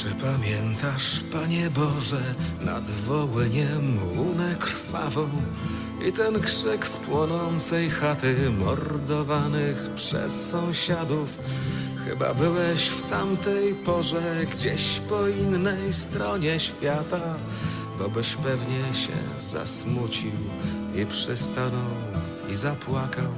Czy pamiętasz, Panie Boże, nad Wołyniem łunę krwawą i ten krzyk z płonącej chaty mordowanych przez sąsiadów? Chyba byłeś w tamtej porze gdzieś po innej stronie świata, bo byś pewnie się zasmucił i przystanął i zapłakał.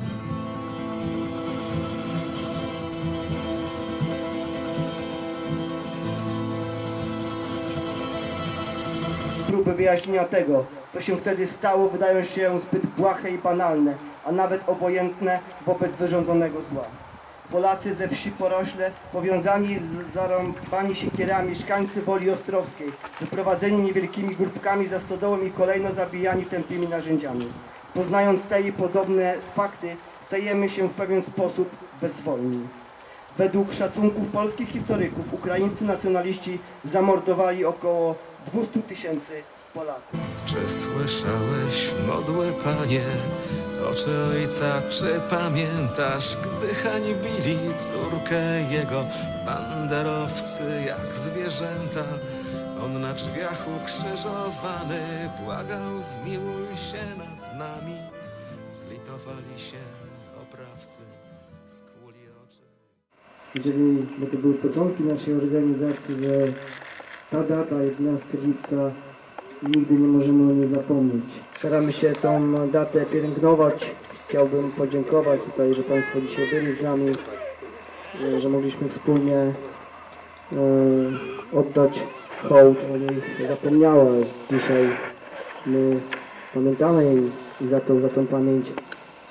Próby wyjaśnienia tego, co się wtedy stało, wydają się zbyt błahe i banalne, a nawet obojętne wobec wyrządzonego zła. Polacy ze wsi Porośle, powiązani z zarąbani siekierami, mieszkańcy Woli Ostrowskiej, wyprowadzeni niewielkimi grupkami za stodołą i kolejno zabijani tępymi narzędziami. Poznając te i podobne fakty, stajemy się w pewien sposób bezwolni. Według szacunków polskich historyków ukraińscy nacjonaliści zamordowali około 200 tysięcy Polaków. Czy słyszałeś, modłe panie, oczy ojca, czy pamiętasz, gdy hańbili córkę jego, banderowcy jak zwierzęta? On na drzwiach ukrzyżowany błagał, zmiłuj się nad nami. Zlitowali się oprawcy, skłuli oczy. Jeżeli bo to były początki naszej organizacji, że ta data, 11 lipca, nigdy nie możemy o niej zapomnieć. Staramy się tą datę pielęgnować. Chciałbym podziękować tutaj, że Państwo dzisiaj byli z nami, e, że mogliśmy wspólnie e, oddać hołd. O niej zapomniała dzisiaj. My pamiętamy jej i za, to, za tą pamięć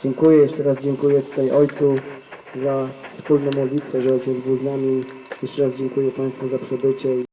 dziękuję. Jeszcze raz dziękuję tutaj Ojcu za wspólną modlitwę, że Ojciec był z nami. Jeszcze raz dziękuję Państwu za przybycie.